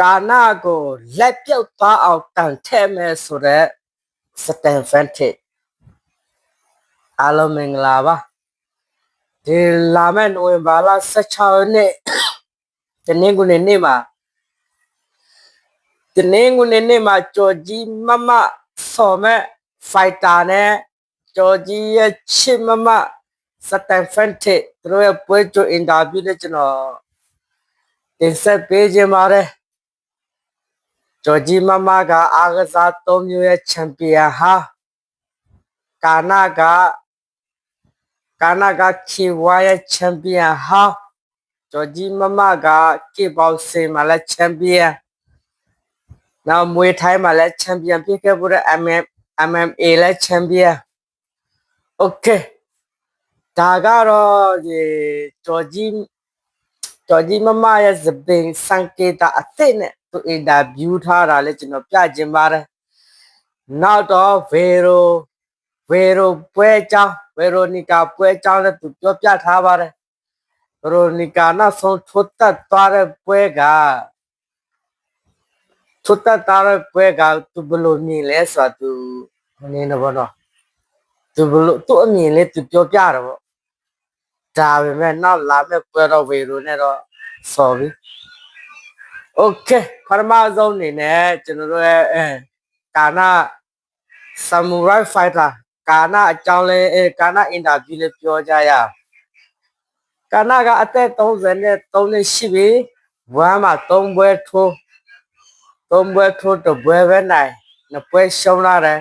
ကာနာကိုလက်ပြုတ်သွားအောင်တန်ထဲ့မယ်ဆိုတော့စတန်ဖန်တစ်အားလုံးမင်္ဂလာပါဒီလာမယ့်နိုဝင်ဘာလ16ရက်နေ့တနင်္ဂနွေနေ့မှာတနင်္ဂနွေနေ့မှာကြော်ကြီးမမဆော်မဲ့ဖိုက်တာနဲ့ကြော်ကြီးရဲ့ချစ်မမစတန်ဖန်တစ်သူတို့ရဲ့ပွဲကြိုအင်တာဗျူးနဲ့ကျွန်တော်တင်ဆက်ပေးခြင်းပါတယ် ဂျော်ဂျီမမကအားကစား၃မျိုးရဲ့ချန်ပီယံဟာကာနာကကာနာကခီဝါရဲ့ချန်ပီယံဟာဂျော်ဂျီမမကကေပေါစင်မှာလည်းချန်ပီယံနောက်မွေထိုင်းမှာလည်းချန်ပီယံဖြစ်ခဲ့ဖို့တဲ့ MM MMA လည်းချန်ပီယံโอเคဒါကတော့ဒီဂျော်ဂျီ တော်ကြီးမမရဲ့သပင်စံကေတာအစ်စ်နဲ့ သူအင်တာဗျူးထားတာလေကျွန်တော်ပြချင်ပါတယ်နောက်တော့ဗေရိုဗေရိုပွဲကြောင်းဗေရိုနီကာပွဲကြောင်းလည်းသူပြောပြထားပါတယ်ဗေရိုနီကာနောက်ဆုံးထွတ်တက်သွားတဲ့ပွဲကထွတ်တက်သွားတဲ့ပွဲကသူဘယ်လိုမြင်လဲဆိုတာသူမနေတော့ဘောနော်သူဘယ်လိုသူ့အမြင်လေးသူပြောပြတယ်ပေါ့ဒါပေမဲ့နောက်လာမဲ့ပွဲတော့ဝေရိုနဲ့တော့ဆော်ပြီ โอเคပထမဆုံးအနေနဲ့ကျွန်တော်တို့ရဲ့အဲကာနာဆာမူရိုက်ဖိုက်တာကာနာအကြောင်းလဲအဲကာနာအင်တာဗျူးလေးပြောကြရအောင်ကာနာကအသက်30နဲ့3နှစ်ရှိပြီဝမ်းမှာ3ပွဲထိုး3ပွဲထိုးတပွဲပဲနိုင်နှစ်ပွဲရှုံးလာတယ်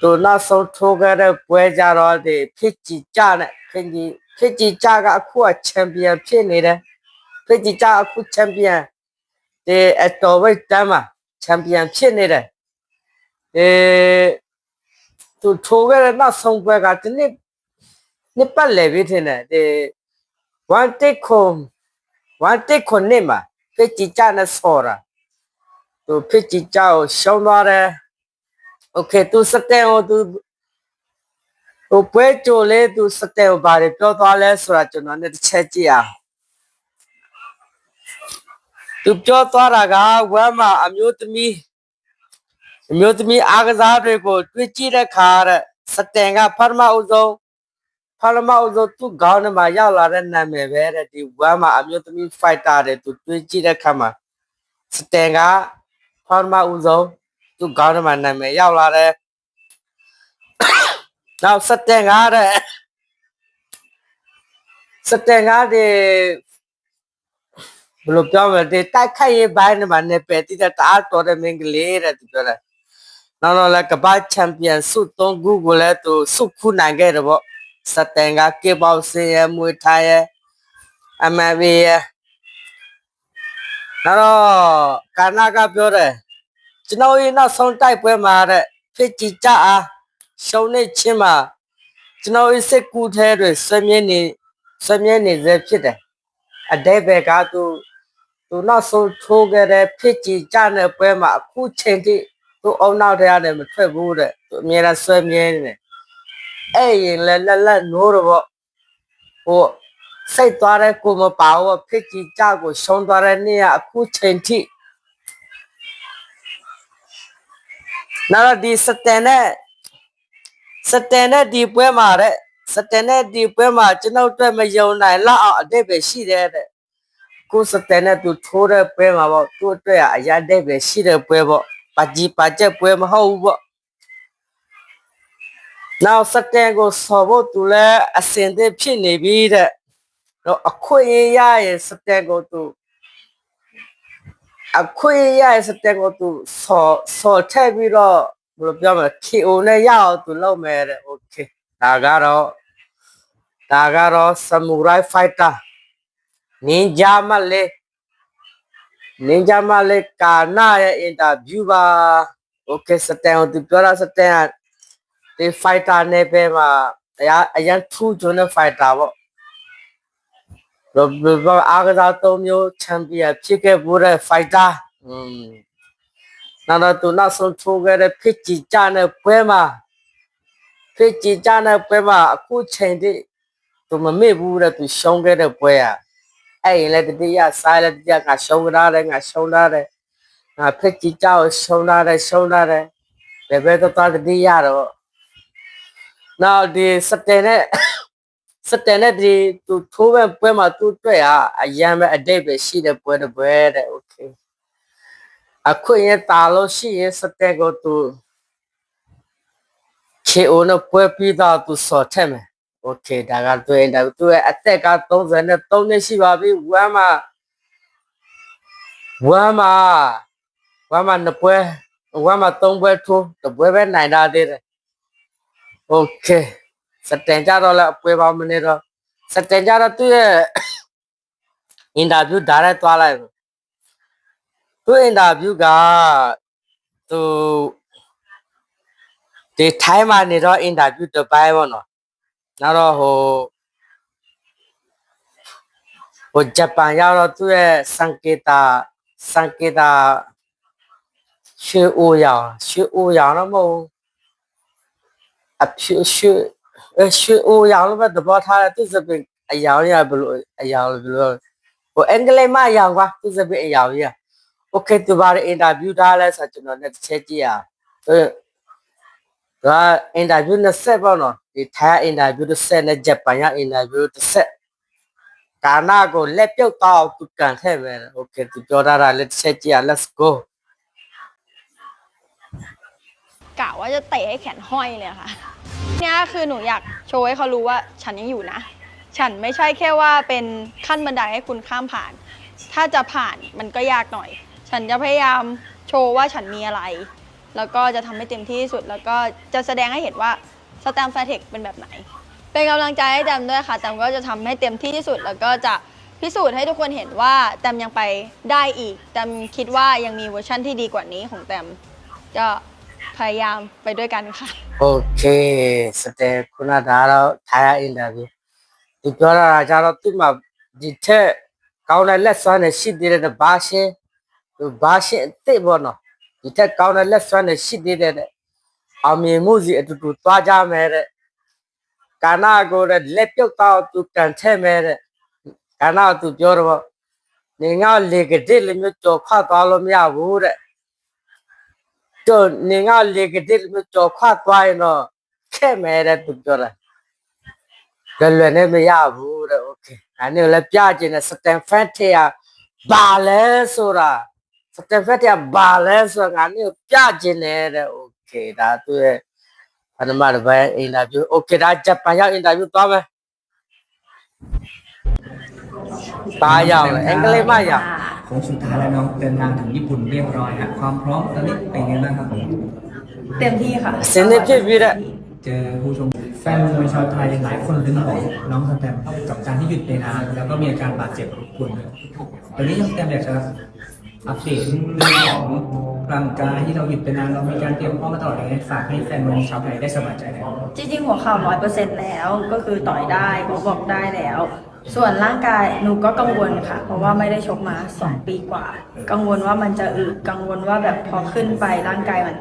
သူနောက်ဆုံးထိုးခဲ့တဲ့ပွဲကြတော့ဒီဖြစ်ကြည်ကြနဲ့ဖြစ်ကြည်ဖြစ်ကြည်ကြကအခုကချန်ပီယံဖြစ်နေတယ် ဖြစ်ကြည်ကြအခုချန်ပီယံဒီအတော်ဝိတ်တမ်းမှာချန်ပီယံဖြစ်နေတယ်အဲသူထိုးခဲ့တဲ့နောက်ဆုံးပွဲကဒီနှစ်နှစ်ပတ်လည်ပြီထင်တယ်ဒီ1တစ်ခု1တစ်ခုနှစ်မှာဖြစ်ကြည်ကြနဲ့ဆော်တာသူဖြစ်ကြည်ကြကိုရှုံးသွားတယ် โอเคသူစတဲ့ဟိုသူဟိုပွဲကြိုလေသူစတဲ့ဟိုဘာတွေပြောသွားလဲဆိုတာကျွန်တော်လည်းတစ်ချက်ကြည့်အောင် သူပြောသွားတာကဝမ်းမှာအမျိုးသမီးအမျိုးသမီးအားကစားတွေကိုတွေ့ကြည့်တဲ့ခါတဲ့စတဲ့ကပထမဦးဆုံးပထမဦးဆုံးသူ့ခေါင်းထဲမှာရောက်လာတဲ့နာမည်ပဲတဲ့ဒီဝမ်းမှာအမျိုးသမီးဖိုက်တာတွေသူတွေ့ကြည့်တဲ့ခါမှာစတဲ့ကပထမဦးဆုံးသူ့ခေါင်းထဲမှာနာမည်ရောက်လာတဲ့နောက်စတဲ့ကားတဲ့စတဲ့ကားတဲ့ဘယ် လိုပြောမလဲဒီတိုက်ခိုက်ရေးဘိုင်းနဲ့မှနေပယ်တိတဲ့တအားတော်တဲ့မင်းကလေးတဲ့သူပြောတယ်နောက်တော့လည်းကမ္ဘာချန်ပီယံဆုသုံးခုကိုလည်းသူဆုခုနိုင်ခဲ့တယ်ပေါ့စတဲ့ကားကေပေါစင်ရမွေထိုင်းရအမဘီရနောက်တော့ကာနာကပြောတယ်ကျွန်တော်ရဲ့နောက်ဆုံးတိုက်ပွဲမှာတဲ့ဖြစ်ကြည်ကြအားရှုံးနေချင်းမှာကျွန်တော်ရဲ့စိတ်ကူးထဲတွေဆွေးမြဲနေဆွေးမြဲနေစေဖြစ်တယ်အတိတ်ဘက်ကသူ သူနောက်ဆုံးထိုးခဲ့တဲ့ဖြစ်ကြည်ကြတဲ့ပွဲမှာအခုချိန်ထိသူအုံနောက်ထဲကနေမထွက်ဘူးတဲ့သူအမြဲတမ်းဆွေးမြဲနေတယ်အဲ့ရင်လည်းလက်လက်နိုးတော့ပေါ့ဟိုစိတ်သွားတဲ့ကိုမပါဘူးဖြစ်ကြည်ကြကိုရှုံးသွားတဲ့နေ့ကအခုချိန်ထိနောက်တော့ဒီစတန်နဲ့စတန်နဲ့ဒီပွဲမှာတဲ့စတန်နဲ့ဒီပွဲမှာကျွန်တော်တို့မယုံနိုင်လောက်အောင်အတိတ်ပဲရှိတယ်တဲ့ ကိုစတန်နဲ့သူထိုးတဲ့ပွဲမှာပေါ့သူ့အတွက်အရာတိတ်ပဲရှိတဲ့ပွဲပေါ့ပါကြီးပါချက်ပွဲမဟုတ်ဘူးပေါ့နောက်စတန်ကိုဆော်ဖို့သူလည်းအစင်သစ်ဖြစ်နေပြီတဲ့တော့အခွင့်အရေးရရဲ့စတန်ကိုသူအခွင့်အရေးရရဲ့စတန်ကိုသူဆော်ဆော်ထည့်ပြီးတော့ဘယ်လိုပြောမလဲ KO နဲ့ရအောင်သူလုပ်မယ်တဲ့ okay ဒါကတော့ဒါကတော့ samurai fighter ninja မလေး ninja မလေးကာနာရဲ့ interview ပါ okay စတန်ကိုသူပြောတာစတန်ကဒီ fighter နဲ့ပဲမှာအရာအရန်ထူးချွန်တဲ့ fighter ပေါ့ဘယ်လိုပြောအားကစားသုံးမျိုးချန်ပီယံဖြစ်ခဲ့ဖို့တဲ့ fighter อืมနောက်တော့သူနောက်ဆုံးထိုးခဲ့တဲ့ဖြစ်ကြည်ကြတဲ့ပွဲမှာဖြစ်ကြည်ကြတဲ့ပွဲမှာအခုချိန်ထိသူမမေ့ဘူးတဲ့သူရှုံးခဲ့တဲ့ပွဲอ่ะ အဲ့ရင်လည်းတတိယစားလည်းတတိယငါရှုံးထားတယ်ငါရှုံးထားတယ်ငါဖက်ကြီးကြောက်ရှုံးထားတယ်ရှုံးထားတယ်ဘယ်ဘက်သွားတတိယတော့နောက်ဒီစတဲ့နဲ့စတဲ့နဲ့ဒီသူထိုးပဲပွဲမှာသူ့တွေ့ဟာအရန်ပဲအတိတ်ပဲရှိတဲ့ပွဲတစ်ပွဲတဲ့ okay အခွင့်ရတာလို့ရှိရင်စတဲ့ကိုသူ KO နဲ့ပွဲပြီးတော့သူစော်ထက်မယ် โอเคဒါကတွေ့ရင်ဒါသူရဲ့အသက်က33နှစ်ရှိပါပြီဝမ်းမှာဝမ်းမှာဝမ်းမှာနှစ်ပွဲဝမ်းမှာ3ပွဲထိုးတစ်ပွဲပဲနိုင်တာသေးတယ်โอเคစတင်ကြတော့လည်းအပွဲပေါင်းမနေတော့စတင်ကြတော့သူရဲ့အင်တာဗျူးဒါရက်သွားလိုက်သူအင်တာဗျူးကသူ ဒီထိုင်းမှာနေတော့အင်တာဗျူးတစ်ပိုင်းပေါ့နော် နောက်တော့ဟိုဟိုဂျပန်ရောက်တော့သူ့ရဲ့စံကေတာစံကေတာရွှေအိုရောင်ရွှေအိုရောင်တော့မဟုတ်ဘူးအဖြူရွှေအဲရွှေအိုရောင်လို့ပဲသဘောထားတယ်သူစပင်အရောင်ရဘလို့အရောင်ဘလို့ဟိုအင်္ဂလိပ်မှာအရောင်ကွာသူစပင်အရောင်ရโอเคသူဘာအင်တာဗျူးထားလဲဆိုတော့ကျွန်တော်လည်းတစ်ချက်ကြည့်ရအောင် သူ ဒါအင်တာဗျူးနဲ့ဆက်ပေါ့နော်ဒီထိုင်းအင်တာဗျူးတစ်ဆက်နဲ့ဂျပန်ရအင်တာဗျူးတစ်ဆက်ကာနာကိုလက်ပြုတ်တော့သူကန်ထဲပဲโอเคသူပြောတာလက်ချက်ကြည့်ရ let's go กะว่าจะเตะให้แขนห้อยเลยค่ะเนี่ยคือหนูอยากโชว์ให้เขารู้ว่าฉันยังอยู่นะ ฉันไม่ใช่แค่ว่าเป็นขั้นบันไดให้คุณข้ามผ่าน ถ้าจะผ่านมันก็ยากหน่อย ฉันจะพยายามโชว์ว่าฉันมีอะไร แล้วก็จะทำให้เต็มที่ที่สุด แล้วก็จะแสดงให้เห็นว่าสแตมแฟร์เทคเป็นแบบไหน เป็นกำลังใจให้แตมด้วยค่ะแตมก็จะทำให้เต็มที่ที่สุด แล้วก็จะพิสูจน์ให้ทุกคนเห็นว่าแตมยังไปได้อีกแตมคิดว่ายังมีเวอร์ชั่นที่ดีกว่านี้ของแตมก็พยายามไปด้วยกันค่ะ โอเคစတဲ့ခုနဒါတော့ထိုင်းအင်တာဗျူးသူပြောတာကြတော့သူ့မှာဒီထက်ကောင်းတဲ့လက်စွမ်းနဲ့ရှိသေးတဲ့ဘာရှင်းသူဘာရှင်းအစ်စ်ပေါ့နော် ဒီထက်ကောင်းတဲ့လက်စွမ်းနဲ့ရှိသေးတဲ့အောင်မြင်မှုစီအတူတူသွားကြမယ်တဲ့ ကာနာကိုလည်းလက်ပြုတ်တော့သူကန်ထဲမဲ့တဲ့ကာနာကသူပြောတော့နေငါလေကဒစ်လည်းမျိုးကြော်ခွတ်သွားလို့မရဘူးတဲ့တော့နေငါလေကဒစ်လည်းမျိုးကြော်ခွတ်သွားရင်တော့ခဲ့မဲ့တဲ့သူပြောတာလွယ်လွယ်နဲ့မရဘူးတဲ့โอเคဒါနဲ့လည်းပြကျင်တဲ့စတန်ဖတ်ထဲကဘာလဲဆိုတာ စတန်ဖတ်ထဲကဘာလဲဆိုတာငါနဲ့ပြကျင်တဲ့โอเคဒါသူရဲ့ ပထမတစ်ပိုင်းအင်တာဗျူးโอเคဒါဂျပန်ရောက်အင်တာဗျူးသွားမယ်ตาရောက်เลยအင်္ဂလိပ်မရောက် โค้งสุดท้ายแล้วน้องเดินทางถึงญี่ปุ่นเรียบร้อยฮะความพร้อมตอนนี้เป็นไงบ้างครับผม เต็มที่ค่ะ စနေဖြစ်ပြီးတဲ့ เจอผู้ชมแฟนมวยชาวไทยหลายคนลืมบอกน้องสแตมป์กับการที่หยุดไปนานแล้วก็มีอาการบาดเจ็บปวดเลยตอนนี้น้องสแตมป์อยากจะ อัปเดตเรื่องของร่างกายที่เราหยุดไปนานเรามีการเตรียมพร้อมมาตลอดอย่างไรฝากให้แฟนมวยชาวไทยได้สบายใจได้จริงๆหัวเข่าร้อยเปอร์เซ็นต์แล้วก็คือต่อยได้หมอบอกได้แล้ว ส่วนร่างกายหนูก็กังวลค่ะ เพราะว่าไม่ได้ชกมาสองปีกว่า กังวลว่ามันจะอึกังวลว่าแบบพอขึ้นไปร่างกายมัน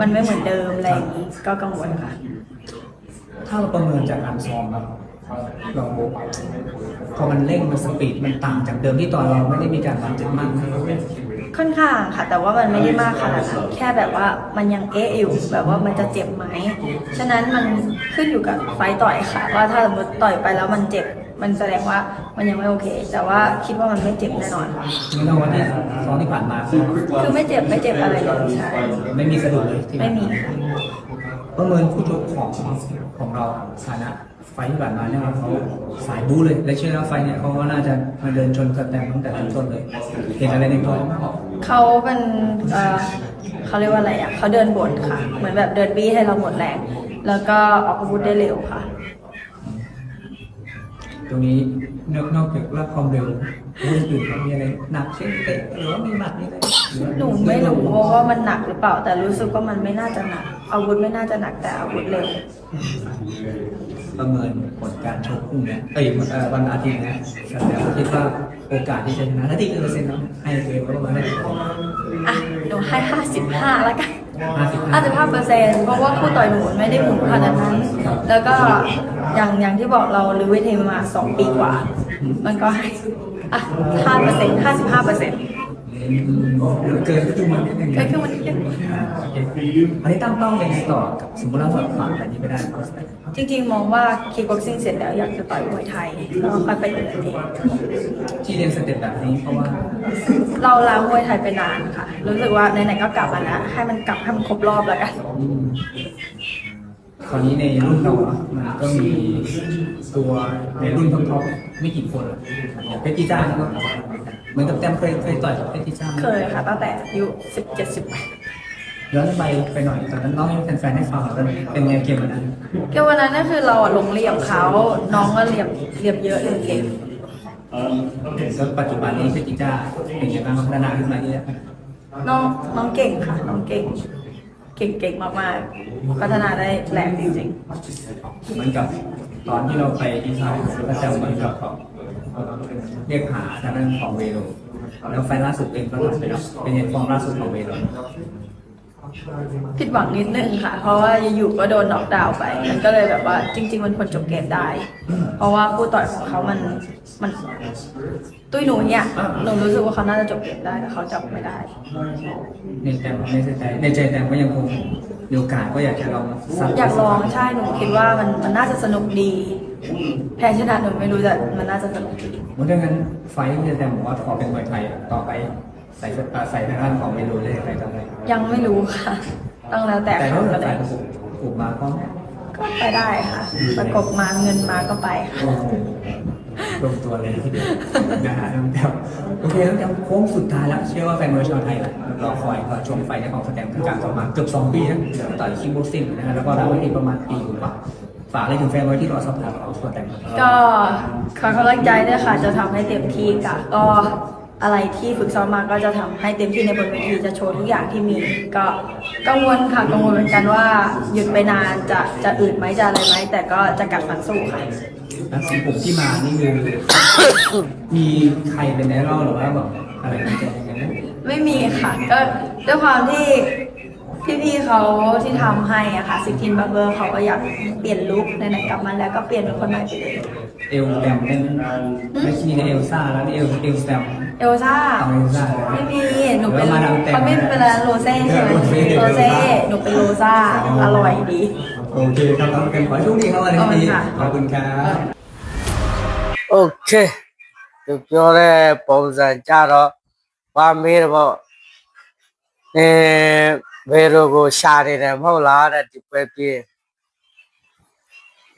มันไม่เหมือนเดิมอะไรอย่างนี้ก็กังวลค่ะ ถ้าเราประเมินจากการซ้อมครับ เราพอมันเร่งมันสปีดมันต่างจากเดิมที่ตอนเราไม่ได้มีการบาดเจ็บมากนะครับค่อนข้างค่ะ แต่ว่ามันไม่ได้มากขนาดนั้นแค่แบบว่ามันยังเอ๊ะอยู่แบบว่ามันจะเจ็บไหมฉะนั้นมันขึ้นอยู่กับไฟต์ต่อยค่ะ ว่าถ้าสมมติต่อยไปแล้วมันเจ็บมันแสดงว่ามันยังไม่โอเค แต่ว่าคิดว่ามันไม่เจ็บแน่นอนค่ะนี่เราวันที่ซ้อมที่ผ่านมาก็คือไม่เจ็บไม่เจ็บอะไรเลยใช่ไม่มีสะดุดเลยที่ไม่มีค่ะ ประเมินคู่ชกของของเราฐานะไฟที่ผ่านมาเนี่ยเขาสายบู๊เลย และเชื่อว่าไฟเนี่ยเขาก็น่าจะมาเดินชนสแตมตั้งแต่เริ่มต้นเลย เห็นอะไรในตัวเขาบ้างเขาเป็นเอ่อเขาเรียกว่าอะไรอะเขาเดินบทค่ะ เหมือนแบบเดินบี้ให้เราหมดแรง แล้วก็ออกอาวุธได้เร็วค่ะ ตรงนี้นอกนอกจากว่าความเร็วเรื่องอื่นเขามีอะไรหนักเช่นเตะหรือว่ามีหมัดมีอะไรรือว่าหนูไม่รู้ว่ามันหนักหรือเปล่า แต่รู้สึกว่ามันไม่น่าจะหนัก อาวุธไม่น่าจะหนักแต่อาวุธเร็วประเมินผลการชกคู่เนี้ยเอ้ยเอ่อวันอาทิตย์เนี้ยสแตมป์คิดว่าโอกาสที่จะชนะถ้าที่เปอร์เซ็นต์เนาะให้ตัวเองประมาณได้อะหนูให้ห้าสิบห้าแล้วกันห้าสิบห้าสิบห้าเปอร์เซ็นต์เพราะว่าคู่ต่อยหนูไม่ได้หมุนขนาดนั้น แล้วก็ อย่างอย่างที่บอกเราลือเวทีมาสองปีกว่า มันก็ให้อะห้าเปอร์เซ็นต์ห้าสิบห้าเปอร์เซ็นต์เกินขึ้นมานิดนึงเกิดขึ้นมานิดนึงอันนี้ตั้งเป้ายังไงต่อกับสมมติเราแบบผ่านอันนี้ไม่ได้ จริงๆ มองว่าคิกบ็อกซิ่งเสร็จแล้วอยากจะต่อยมวยไทยแล้วก็ค่อยไปเดินเองที่เรียนสเต็ปแบบนี้เพราะว่า เราล้างมวยไทยไปนานค่ะ รู้สึกว่าไหนๆก็กลับมาแล้วให้มันกลับให้มันครบรอบแล้วกันค ราวนี้ในรุ่นเราอะมันก็มีตัวในรุ่นท็อปๆไม่กี่คนอย่างเพชรจีจ้านี่ก็เหมือนกับแต้มเคยเคยต่อยกับเพชรจีจ้าไหมเคยค่ะตั้งแต่อายุสิบเจ็ดสิบแปด ย้อนไปไปหน่อยตอนนั้นเล่าให้แฟนๆให้ฟังหน่อยว่าเป็นไงเกมวันนั้นก็วันนั้นก็คือเราอะลงเหลี่ยมเขาน้องก็เหลี่ยมเหลี่ยมเยอะเหลี่ยมเก่งแล้วปัจจุบันนี้เพชรจีจ้าเป็นไงบ้างพัฒนาขึ้นมาเยอะน้องน้องเก่งค่ะ น้องเก่ง เก่งๆ มากๆ พัฒนาได้แรงจริงเหมือนกับตอนที่เราไปอีสานก็จะเหมือนกับเรียกหาทางด้านของเวโรแล้วไฟล์ล่าสุดเองก็หลังไปแล้วเป็นไงฟอร์มล่าสุดของเวโร ผิดหวังนิดนึงค่ะ เพราะว่าอยู่ๆก็โดนน็อกดาวน์ไป มันก็เลยแบบว่าจริง ๆ มันควรจบเกมได้ เพราะว่าคู่ต่อยของเขามันมัน ตุ้ยหนูเนี่ยหนูรู้สึกว่าเขาน่าจะจบเกมได้แต่เขาจับไม่ได้ ในใจในใจในใจแตมก็ยังคงมีโอกาสก็อยากจะลองสักอยากลองใช่หนูคิดว่ามันมันน่าจะสนุกดี แพ้ชนะหนูไม่รู้แต่มันน่าจะสนุกดี เพราะงั้นไฟล์ที่แตมบอกว่าขอเป็นมวยไทยต่อไป ใส่ใส่ทางด้านของเวโรเลยอะไรต่อไปยังไม่รู้ค่ะ ต้องแล้วแต่แต่เขาถ้าก็เกิดได้ใส่ถูกมาก็ก็ไปได้ค่ะ ประกบมาเงินมาก็ไปค่ะลงตัวเลยทีเดียวนะฮะน้องแต้วโอเคน้องแต้วโค้งสุดท้ายแล้วเชื่อว่าแฟนมวยชาวไทยแหละรอคอยก็ชมไฟในของแสดงคือการต่อมาเกือบสองปีนะต่อยคิงบ็อกซิ่งนะฮะแล้วก็รับไว้อีกประมาณปีกว่าฝากอะไรถึงแฟนมวยที่รอสัมผัสของส่วนแต่งก็ขอกำลังใจด้วยค่ะ จะทำให้เต็มที่ค่ะ ก็ อะไรที่ฝึกซ้อมมาก็จะทำให้เต็มที่ในบนเวทีจะโชว์ทุกอย่างที่มีก็กังวลค่ะกังวลเหมือนกันว่าหยุดไปนานจะจะอืดไหมจะอะไรไหมแต่ก็จะกัดฟันสู้ค่ะแล้วสีผมที่มานี่คือมีใครเป็นไอดอลหรือว่าแบบอะไรเป็นยังไงนะไม่มีค่ะ ก็ด้วยความที่พี่ๆเขาที่ทำให้อะค่ะซิกินบับเบอร์เขาก็อยากเปลี่ยนลุคไหนๆกลับมาแล้วก็เปลี่ยนเป็นคนใหม่ไปเลย เอลแดมเป็นไม่ใช่เอลซ่าแล้วนี่เอลเอลแซม เอลซ่า เอาเอลซ่าเลย ไม่มี หนูเป็น หรือว่ามาดามแตม เขาไม่เป็นโรเซ่ใช่ไหม โรเซ่ โรเซ่ หนูเป็นโรซ่า อร่อยดี โอเคครับน้องเต็มขอให้โชคดีครับวันนี้ขอบคุณครับ โอเคသူပြောတဲ့ပုံစံကြတော့ဘာမေးတော့ပေါ့အဲဘယ်လိုကိုရှာနေတယ်မဟုတ်လားတဲ့ဒီပွဲပြေး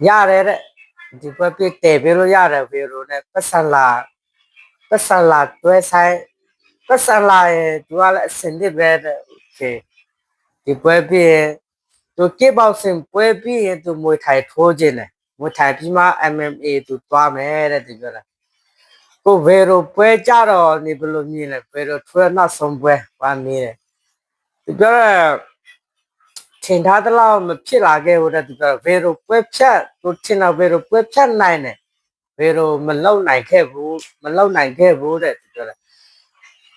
ရတယ်တဲ့ဒီပွဲပြေးတည်ပြီးလို့ရတယ်ဘယ်လိုနဲ့ပတ်စံလာ ပတ်စံလာတွဲဆိုင်ပတ်စံလာရဲ့သူကလည်းအစင်တစ်ပဲတဲ့โอเคဒီပွဲပြေးသူကိပေါက်စင်ပွဲပြေးရင်သူမွေထိုင်ထိုးခြင်းတယ်မွေထိုင်ပြီးမှ MMA သူသွားမယ်တဲ့ဒီပြောတာ ကိုဗေရိုပွဲကြတော့နေဘယ်လိုမြင်လဲဗေရိုထွဲနောက်ဆုံးပွဲပါနေတယ်သူပြောတော့ထင်ထားသလောက်မဖြစ်လာခဲ့ဘူးတဲ့သူပြောဗေရိုပွဲဖြတ်သူထင်တော့ဗေရိုပွဲဖြတ်နိုင်တယ် ဗေရိုမလုံနိုင်ခဲ့ဘူးမလုံနိုင်ခဲ့ဘူးတဲ့သူပြောတယ်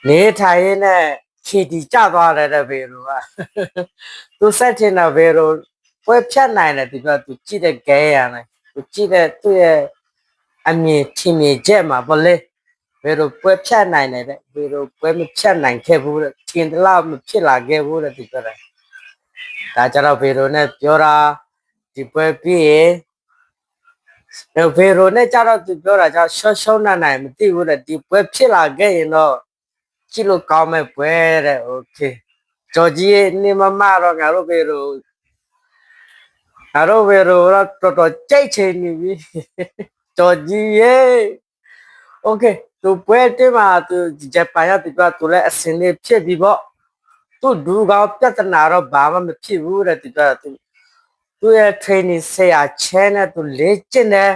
နေထိုင်ရင်းနဲ့ခြေတီကျသွားတယ်တဲ့ဗေရိုကသူဆက်ထင်တော့ဗေရိုပွဲဖြတ်နိုင်တယ်သူပြောသူကြည့်တဲ့ခဲရတယ်သူကြည့်တဲ့သူ့ရဲ့အမြင်ထင်မြင်ချက်မှာဗလေဘယ်လိုပွဲဖြတ်နိုင်တယ်တဲ့ဘယ်လိုပွဲမဖြတ်နိုင်ခဲ့ဘူးတဲ့ထင်တယ်လို့မဖြစ်လာခဲ့ဘူးတဲ့ဒီပြောတယ်ဒါကြတော့ဘယ်လိုနဲ့ပြောတာဒီပွဲပြီးရင် တော့ဘယ်လိုနဲ့ကြတော့သူပြောတာကြရှော့ရှော့နိုင်နိုင်မသိဘူးတဲ့ဒီပွဲဖြစ်လာခဲ့ရင်တော့ကြည့်လို့ကောင်းမဲ့ပွဲတဲ့โอเคဂျော်ဂျီရဲ့နေမမတော့ငါတို့ဘယ်လိုငါတို့ဘယ်လိုတော့တော်တော်ကြိတ်ချင်နေပြီ တော်ကြီးရေโอเคသူပွဲတင်မှာသူဂျပန်ရောက်ပြီးတော့သူလည်းအစင်းလေးဖြစ်ပြီပေါ့သူဒူကောင်းပြဿနာတော့ဘာမှမဖြစ်ဘူးတဲ့သူကသူ သူရဲ့ training ဆရာချဲနဲ့သူလေ့ကျင့်တယ်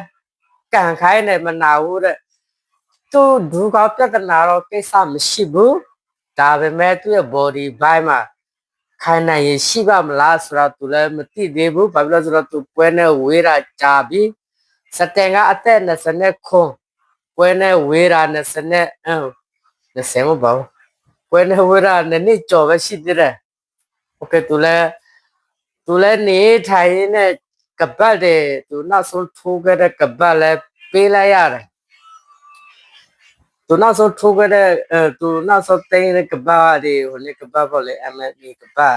ကန်ခိုင်းတယ်မနာဘူးတဲ့သူဒူကောင်းပြဿနာတော့ကိစ္စမရှိဘူးဒါပေမဲ့သူ့ရဲ့ body ဘိုင်းမှာခိုင်းနိုင်ရရှိပါမလားဆိုတော့သူလည်းမသိသေးဘူးဘာဖြစ်လို့လဲဆိုတော့သူပွဲနဲ့ဝေးတာကြာပြီ စတင်ကအသက်20ခွန်းပွဲနဲ့ဝေးတာ20နဲ့အင်း20မပေါ့ပွဲနဲ့ဝေးတာနည်းနည်းကြော်ပဲရှိသေးတယ်โอเคသူလဲ သူလဲနေထိုင်ရင်းနဲ့ကပတ်တယ်သူနောက်ဆုံးထိုးခဲ့တဲ့ကပတ်လဲပေးလိုက်ရတယ်သူသူနောက်ဆုံးထိုးခဲ့တဲ့အဲသူနောက်ဆုံးတင်းတဲ့ကဘာတွေဟိုလေကဘာပေါ့လေ MLB ကဘာ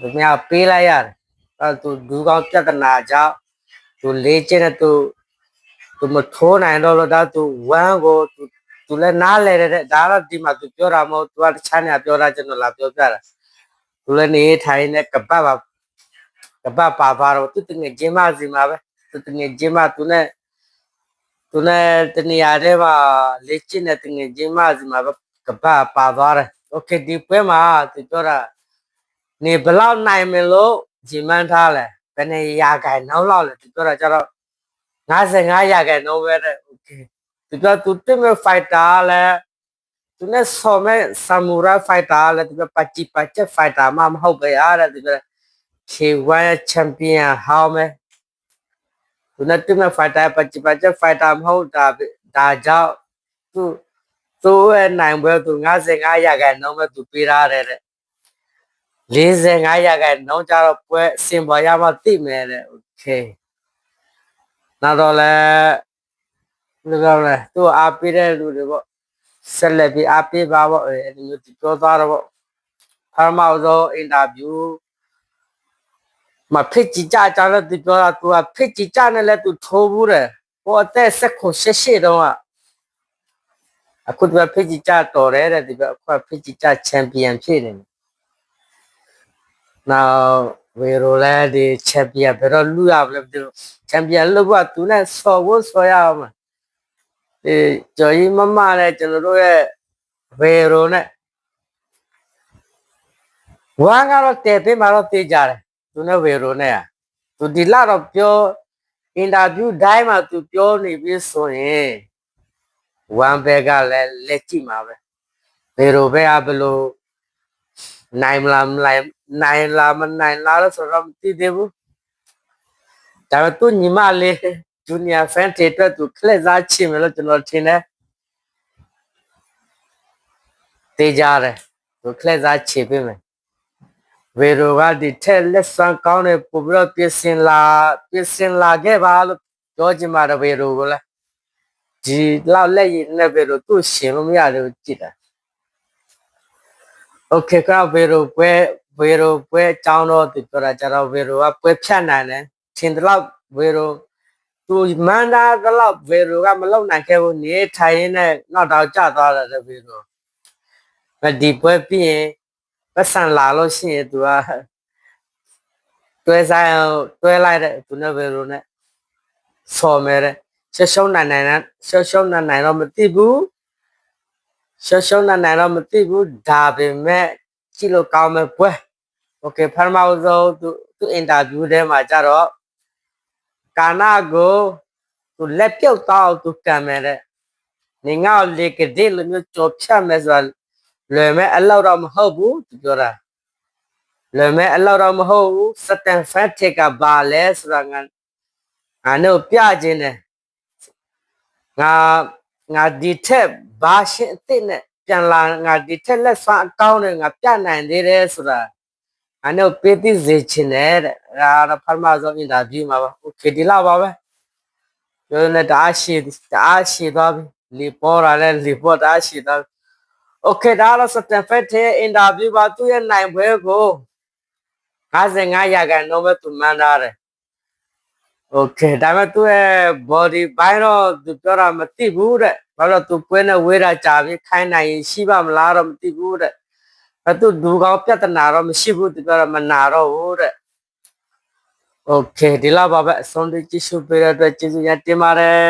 သူများပေးလိုက်ရတယ်အဲသူဒူကောင်ပြဿနာကြောင့်သူလေးကျင်းတဲ့သူသူမထိုးနိုင်တော့လို့ဒါသူဝမ်းကိုသူသူလည်းနားလဲတဲ့ဒါတော့ဒီမှာသူပြောတာမဟုတ်သူကတခြားနေရာပြောတာကျွန်တော်လာပြောပြတာသူလည်းနေထိုင်တဲ့ကဘာပါ ကဘာပါပါတော့သူတငယ်ချင်းမစီမှာပဲသူတငယ်ချင်းမသူနဲ့သူနဲ့တနေရာထဲမှာလေ့ကျင့်တဲ့တငယ်ချင်းမစီမှာပဲကပတ်ပါသွားတယ်။ Okay ဒီပွဲမှာသူပြောတာနေဘယ်လောက်နိုင်မလို့ဂျင်မန်းထားလဲဘယ်နေရာခိုင်နှုန်းလောက်လဲသူပြောတာကျတော့55ရာခိုင်နှုန်းပဲတဲ့ Okay သူပြောသူတင်မဲ့ fighter လဲသူနဲ့ဆော်မဲ့ samurai fighter လဲသူပြောပချီပချက် fighter မှမဟုတ်ပဲအားတဲ့သူပြော K1 champion ဟောင်းမဲ့သူနဲ့တူမဲ့ fighter ပချပချက် fighter မဟုတ်တာပဲဒါကြောင့်သူသူ့ရဲ့နိုင်ပွဲသူ55ရာခိုင်နှုန်းပဲသူပေးထားတယ်တဲ့45ရာခိုင်နှုန်းကျတော့ပွဲအစင်ပေါ်ရမှသိမယ်တဲ့ okay နောက်တော့လဲဘယ်လိုလဲသူအားပေးတဲ့လူတွေပေါ့ဆက်လက်ပြီးအားပေးပါပေါ့အဲ့ဒီမျိုးသူပြောသွားတော့ပေါ့ပထမဆုံးအင်တာဗျူး မဖြစ်ကြကြကြလည်းသူပြောတာ तू ကဖြစ်ကြကြနဲ့လည်း तू ထိုးဘူးတယ်ဟိုအသက်ဆက်ခုရှစ်ရှစ်တော့ကအခု तू ဖြစ်ကြကြတော်တယ်တဲ့ဒီကအခုဖြစ်ကြကြချန်ပီယံဖြစ်နေတယ်နောက်ဝေရိုလဲဒီချန်ပီယံဘယ်တော့လူရမလဲမသိဘူးချန်ပီယံလို့က तू နဲ့ဆော်ဖို့ဆော်ရအောင်မဒီကျော်ကြီးမမနဲ့ကျွန်တော်တို့ရဲ့ဝေရိုနဲ့ဝမ်းကတော့တဲပေးမှာတော့တေးကြတယ် သူနဲ့ဝေရိုနဲ့อ่ะသူဒီလာတော့ပြောအင်တာဗျူးတိုင်းမှာသူပြောနေပြီဆိုရင်ဝမ်ဘဲကလည်းလက်ကြည့်မှာပဲဝေရိုဘဲကဘယ်လိုနိုင်မလားမနိုင်နိုင်လားမနိုင်လားလို့ဆိုတော့မသိသေးဘူးဒါပေမဲ့သူညီမလေးဂျူနီယာဖန်တေအတွက်သူခလက်စားချင်မယ်လို့ကျွန်တော်ထင်တယ်တေးကြတယ်သူခလက်စားချေပေးမယ် ဝေရိုကဒီထက်လက်ဆန်းကောင်းတဲ့ပို့ပြီးတော့ပြင်ဆင်လာပြင်ဆင်လာခဲ့ပါလို့ပြောချင်ပါတယ်ဝေရိုကလည်းဒီလောက်လက်ရည်နဲ့ဝေရိုသူ့ရှင်လို့မရတယ်ကြည့်တာโอเคကဝေရိုပွဲဝေရိုပွဲအကြောင်းတော့သူပြောတာကြတော့ဝေရိုကပွဲဖြတ်နိုင်တယ်ထင်တယ်လို့ဝေရိုသူမန်ဒါတော့ဝေရိုကမလုံနိုင်ခဲ့ဘူးနေထိုင်ရင်းနဲ့နောက်တော့ကျသွားတယ်ဝေရိုမဒီပွဲပြီးရင် ပတ်စံလာလို့ရှိရင် तू ကတွဲဆိုင်အောင်တွဲလိုက်တဲ့သူနဲ့ဘယ်လိုနဲ့ဆော်မဲတဲ့ရှောရှုံးနိုင်နိုင်နဲ့ရှောရှုံးနိုင်နိုင်တော့မသိဘူးရှောရှုံးနိုင်နိုင်တော့မသိဘူးဒါပေမဲ့ကြည့်လို့ကောင်းမဲ့ပွဲโอเคဖမ်းမအောင်ဆုံးသူသူအင်တာဗျူးထဲမှာကြတော့ကာနာကိုသူလက်ပြုတ်တော့သူကံမဲ့တဲ့နေငါ့ကိုလေကတိလိုမျိုးကြော်ဖြတ်မဲ့ဆိုတာ လွယ်မဲ့အလောက်တော့မဟုတ်ဘူးသူပြောတာလွယ်မဲ့အလောက်တော့မဟုတ်ဘူးစတန်ဖတ်ထက်ကဘာလဲဆိုတာငါငါတို့ပြခြင်းတယ်ငါငါဒီထက်ဘာရှင်းအစ်စ်နဲ့ပြန်လာငါဒီထက်လက်ဆွမ်းအကောင်းနဲ့ငါပြနိုင်သေးတယ်ဆိုတာငါတို့ပေးသိစေချင်တယ်တဲ့ဒါတော့ဖတ်မဆုံးအင်တာဗျူးမှာပါโอเคဒီလောက်ပါပဲပြောနေတအားရှိတအားရှိသွားပြီလီပေါ်လာလဲလီပေါ်တအားရှိသွားပြီ โอเคဒါတော့စတန်ဖက်ရဲ့အင်တာဗျူးပါသူ့ရဲ့နိုင်ပွဲကို55ရာခိုင်နှုန်းပဲသူမှန်းထားတယ်โอเคဒါပေမဲ့သူ့ရဲ့ body ဘိုင်းတော့သူပြောတာမသိဘူးတဲ့ဘာလို့လဲသူပွဲနဲ့ဝေးတာကြာပြီခိုင်းနိုင်ရင်ရှိပါမလားတော့မသိဘူးတဲ့အဲသူဒူကောင်ပြဿနာတော့မရှိဘူးသူပြောတာမနာတော့ဘူးတဲ့โอเคဒီလောက်ပါပဲအဆုံးထိကြည့်ရှုပေးတဲ့အတွက်ကျေးဇူးရတင်ပါတယ်